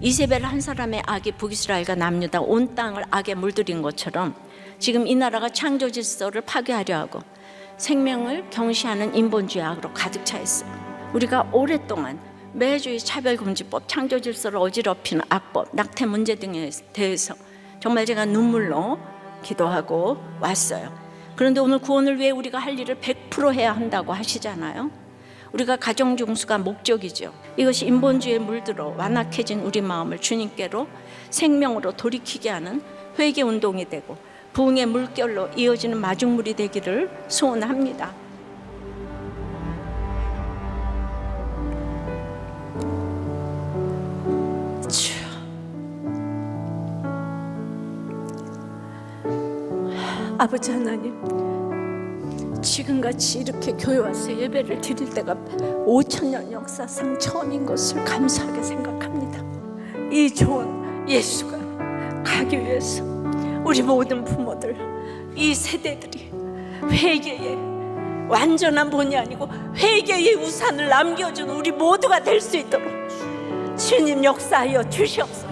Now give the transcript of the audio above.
이세벨 한 사람의 악이 북이스라엘과 남유다 온 땅을 악에 물들인 것처럼 지금 이 나라가 창조 질서를 파괴하려 하고 생명을 경시하는 인본주의 악으로 가득 차 있어요. 우리가 오랫동안 매주의 차별금지법, 창조 질서를 어지럽히는 악법, 낙태 문제 등에 대해서 정말 제가 눈물로 기도하고 왔어요. 그런데 오늘 구원을 위해 우리가 할 일을 100% 해야 한다고 하시잖아요. 우리가 가정 중수가 목적이죠. 이것이 인본주의에 물들어 완악해진 우리 마음을 주님께로 생명으로 돌이키게 하는 회개 운동이 되고 부흥의 물결로 이어지는 마중물이 되기를 소원합니다. 아버지 하나님 지금같이 이렇게 교회 와서 예배를 드릴 때가 5천 년 역사상 처음인 것을 감사하게 생각합니다. 이 좋은 예수가 가기 위해서 우리 모든 부모들 이 세대들이 회개의 완전한 본이 아니고 회개의 우산을 남겨준 우리 모두가 될 수 있도록 주님 역사하여 주시옵소서.